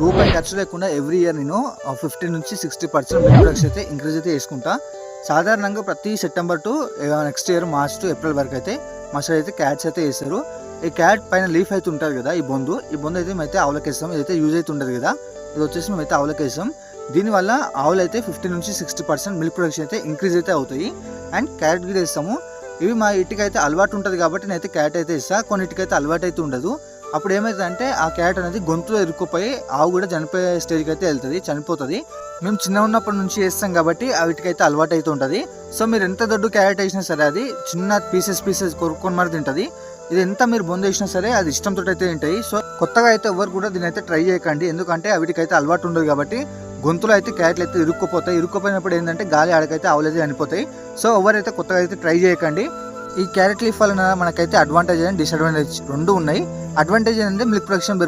రూపాయి ఖర్చు లేకుండా ఎవ్రీ ఇయర్ నేను ఫిఫ్టీ నుంచి సిక్స్టీ పర్సెంట్ మిల్క్ ప్రొడక్ట్స్ అయితే ఇంక్రీజ్ అయితే చేసుకుంటా. సాధారణంగా ప్రతి September to next year March to April వరకు అయితే మా అయితే క్యాట్స్ అయితే వేస్తారు. ఈ క్యాట్ పైన లీఫ్ అయితే ఉంటుంది కదా ఈ బొందు. ఈ బొందు అయితే మేమైతే ఆవులకేస్తాం ఇదైతే యూజ్ అయితే ఉండదు కదా. ఇది వచ్చేసి మేమైతే ఆవులకేస్తాం దీనివల్ల ఆవులు అయితే ఫిఫ్టీ నుంచి సిక్స్టీ పర్సెంట్ మిల్క్ ప్రొడక్షన్ అయితే ఇంక్రీజ్ అయితే అవుతాయి. అండ్ క్యారెట్ కూడా వేస్తాము. ఇవి మా ఇంటికి అయితే అలవాటు ఉంటుంది కాబట్టి నేనైతే క్యారెట్ అయితే ఇస్తా కొన్నిటికైతే అలవాటు అయితే ఉండదు. అప్పుడు ఏమవుతుందంటే ఆ క్యారెట్ అనేది గొంతులో ఇరుక్కుపోయి ఆవు కూడా చనిపోయే స్టేజ్కి అయితే వెళ్తుంది చనిపోతుంది. మేము చిన్న ఉన్నప్పటి నుంచి వేస్తాం కాబట్టి వీటికైతే అలవాటు అయితే ఉంటుంది. సో మీరు ఎంత దొడ్డు క్యారెట్ వేసినా సరే అది చిన్న పీసెస్ పీసెస్ కొరుక్కొని మరి తింటుంది. ఇది ఎంత మీరు బొంద వేసినా సరే అది ఇష్టంతో అయితే తింటాయి సో కొత్తగా అయితే ఎవరు కూడా దీని అయితే ట్రై చేయకండి. ఎందుకంటే వీటికైతే అలవాటు ఉండదు కాబట్టి గొంతులో అయితే క్యారెట్లు అయితే ఇరుక్కుపోతాయి. ఇరుక్కుపోయినప్పుడు ఏంటంటే గాలి ఆడకైతే ఆవులైతే చనిపోతాయి. సో ఎవరైతే కొత్తగా అయితే ట్రై చేయకండి. ఈ క్యారెట్ లీఫ్ వలన మనకైతే అడ్వాంటేజ్ అండ్ డిసడ్వాంటేజ్ రెండు ఉన్నాయి. అడ్వాంటేజ్ ఏంటంటే మిల్క్ ప్రొడక్షన్